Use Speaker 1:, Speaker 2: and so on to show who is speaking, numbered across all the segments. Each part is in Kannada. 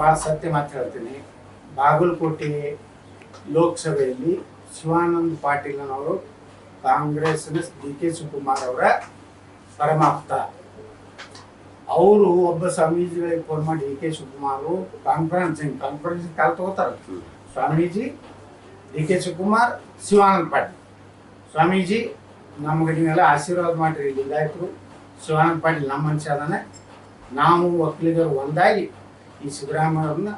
Speaker 1: ಭಾಳ ಸತ್ಯ ಮಾತು ಹೇಳ್ತೀನಿ. ಬಾಗಲಕೋಟೆ ಲೋಕಸಭೆಯಲ್ಲಿ ಶಿವಾನಂದ ಪಾಟೀಲ್ನವರು ಕಾಂಗ್ರೆಸ್ನ ಡಿ ಕೆ ಶಿವಕುಮಾರ್ ಅವರ ಪರಮಾಪ್ತ. ಅವರು ಒಬ್ಬ ಸ್ವಾಮೀಜಿಗಳಿಗೆ ಫೋನ್ ಮಾಡಿ D K Shivakumar conferencing conferencing call ತಗೋತಾರ. Swamiji D K Shivakumar Shivananda Patil. Swamiji ನಮ್ಗೆ ನೀವೆಲ್ಲ ಆಶೀರ್ವಾದ ಮಾಡಿರಿ ಲಿಂಗಾಯತರು. ಶಿವಾನಂದ ಪಾಟೀಲ್ ನಮ್ಮ ಮನುಷ್ಯ ಅದಾನೆ. ನಾವು ಒಕ್ಕಲಿಗರು ಒಂದಾಗಿ ಈ ಸಿದ್ದರಾಮಯ್ಯವ್ರನ್ನ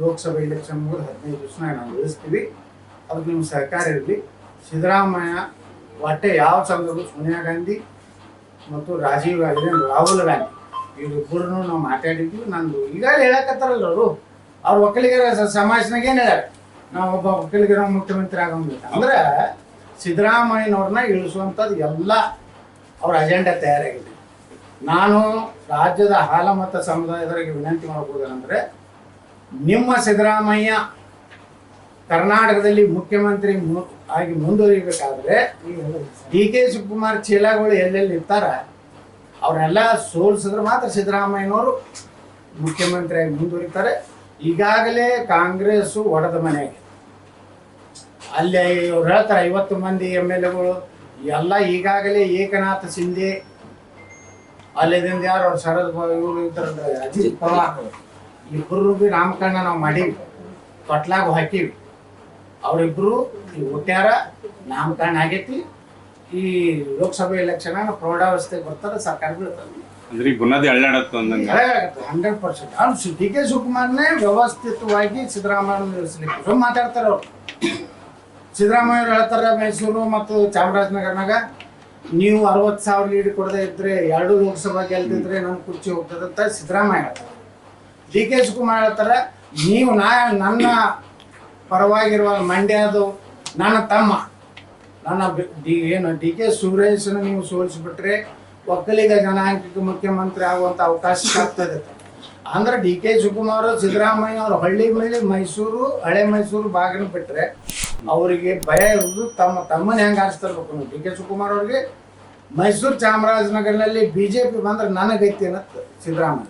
Speaker 1: ಲೋಕಸಭೆ ಎಲೆಕ್ಷನ್ ಮುಗಿದು ಹದಿನೈದು ದಿವಸ ನಾವು ಉಳಿಸ್ತೀವಿ ಅದಕ್ಕೆ ನಿಮ್ಮ ಸಹಕಾರ ಇರಲಿ. ಸಿದ್ದರಾಮಯ್ಯ ಒಟ್ಟೆ ಯಾವ ಸಂದರ್ಭ ಸೋನಿಯಾ ಗಾಂಧಿ ಮತ್ತು ರಾಜೀವ್ ಗಾಂಧಿ ರಾಹುಲ್ ಗಾಂಧಿ. ಇವರಿಬ್ಬರು ನಾವು ಮಾತಾಡಿದ್ವಿ. ನಂದು ಈಗಾಗಲೇ ಹೇಳಕತ್ತಾರಲ್ಲ ಅವರು. ಅವ್ರ ಒಕ್ಕಲಿಗರ ಸಮಾಜನಾಗ ಏನು ಹೇಳ್ಯಾರ? ನಾವು ಒಬ್ಬ ಒಕ್ಕಲಿಗರ ಮುಖ್ಯಮಂತ್ರಿ ಆಗೋಂಗಿಲ್ಲ. ಅಂದ್ರೆ ಸಿದ್ದರಾಮಯ್ಯನವ್ರನ್ನ ಇಳಿಸುವಂಥದ್ದು ಎಲ್ಲ ಅವ್ರ ಅಜೆಂಡಾ ತಯಾರಾಗಿದೆ. ನಾನು ರಾಜ್ಯದ ಹಾಲಮತ ಸಮುದಾಯದವರಿಗೆ ವಿನಂತಿ ಮಾಡಬಹುದಂದ್ರೆ ನಿಮ್ಮ ಸಿದ್ದರಾಮಯ್ಯ ಕರ್ನಾಟಕದಲ್ಲಿ ಮುಖ್ಯಮಂತ್ರಿ ಆಗಿ ಮುಂದುವರಿಬೇಕಾದ್ರೆ ಡಿ ಕೆ ಶಿವಕುಮಾರ್ ಚೀಲಗಳು ಎಲ್ಲೆಲ್ಲಿ ಇರ್ತಾರ ಅವರೆಲ್ಲ ಸೋಲಿಸಿದ್ರೆ ಮಾತ್ರ ಸಿದ್ದರಾಮಯ್ಯನವರು ಮುಖ್ಯಮಂತ್ರಿಯಾಗಿ ಮುಂದುವರಿತಾರೆ. ಈಗಾಗಲೇ ಕಾಂಗ್ರೆಸ್ಸು ಒಡೆದ ಮನೆಯಾಗಿದೆ. ಅಲ್ಲಿ ಅವ್ರು ಹೇಳ್ತಾರೆ ಐವತ್ತು ಮಂದಿ ಎಂ ಎಲ್ ಎಗಳು, ಎಲ್ಲ ಈಗಾಗಲೇ ಏಕನಾಥ ಶಿಂದೆ ಅಲ್ಲಿದಿಂದ ಯಾರು ಅವ್ರು ಶರದ್ ಇವ್ರು ಇವರು ಇದ್ದಾರಲ್ಲ ಅಜಿತ್ ಪವಾರ್ ಇಬ್ಬರು ಬಿ ನಾಮಕರಣ ನಾವು ಮಾಡೀವಿ ಕೊಟ್ಲಾಗ ಹಾಕೀವಿ ಅವರಿಬ್ರು ಈ ಹುಟ್ಟ್ಯಾರ ನಾಮಕರಣ ಆಗೈತಿ. ಈ ಲೋಕಸಭೆ ಎಲೆಕ್ಷನ್ ಪ್ರೌಢಾವಸ್ಥೆಗೆ ಬರ್ತಾರೆ ಸರ್ಕಾರ ಬೀಳ್ತದೆ.
Speaker 2: ಬುನಾದಿ ಅಳ್ಳಾಡತ್ತು ಅಂದಂಗ.
Speaker 1: Hundred percent. ಅವ್ನು ಡಿ ಕೆ ಶಿವಕುಮಾರ್ನೇ ವ್ಯವಸ್ಥಿತವಾಗಿ ಸಿದ್ದರಾಮಯ್ಯ ನಿಲ್ಲಿಸ್ಲಿಕ್ಕೆ. ಮಾತಾಡ್ತಾರೆ ಅವ್ರು. ಸಿದ್ದರಾಮಯ್ಯ ಹೇಳ್ತಾರೆ ಮೈಸೂರು ಮತ್ತು ಚಾಮರಾಜನಗರನಾಗ ನೀವು ಅರವತ್ತು ಸಾವಿರ ಲೀಡ್ ಕೊಡದೇ ಇದ್ರೆ ಎರಡು ಲೋಕಸಭಾ ಗೆಲ್ದಿದ್ರೆ ನಮ್ಮ ಕುರ್ಚಿ ಹೋಗ್ತದೆ ಅಂತ ಸಿದ್ದರಾಮಯ್ಯ ಹೇಳ್ತಾರೆ. ಡಿ ಕೆ ಶಿವಕುಮಾರ್ ಹೇಳ್ತಾರೆ, ನೀವು ನಾ, ನನ್ನ ಪರವಾಗಿರುವ ಮಂಡ್ಯದು ನನ್ನ ತಮ್ಮ. ನನ್ನ ಡಿ, ಏನು ಡಿ ಕೆ ಸುರೇಶನ ನೀವು ಸೋಲಿಸಿಬಿಟ್ರೆ ಒಕ್ಕಲಿಗ ಜನಾಂಗಕ್ಕೆ ಮುಖ್ಯಮಂತ್ರಿ ಆಗುವಂತ ಅವಕಾಶ ಆಗ್ತದೆ ಅಂದ್ರೆ ಡಿ ಕೆ ಶಿವಕುಮಾರ್, ಸಿದ್ದರಾಮಯ್ಯ ಅವರು ಹಳ್ಳಿ ಮೇಲೆ ಮೈಸೂರು, ಹಳೆ ಮೈಸೂರು ಭಾಗನ ಬಿಟ್ರೆ ಅವರಿಗೆ ಭಯ ಇರುವುದು ತಮ್ಮ ತಮ್ಮನ ಹೆಂಗೆ ಆರಿಸ್ತಿರ್ಬೇಕು ಡಿ ಕೆ ಶಿವಕುಮಾರ್ ಅವ್ರಿಗೆ ಮೈಸೂರು ಜೆ ಬಿಜೆಪಿ ಬಂದ್ರೆ ನನಗೈತಿ ಅನ್ನತ್ ಸಿದ್ದರಾಮಯ್ಯ.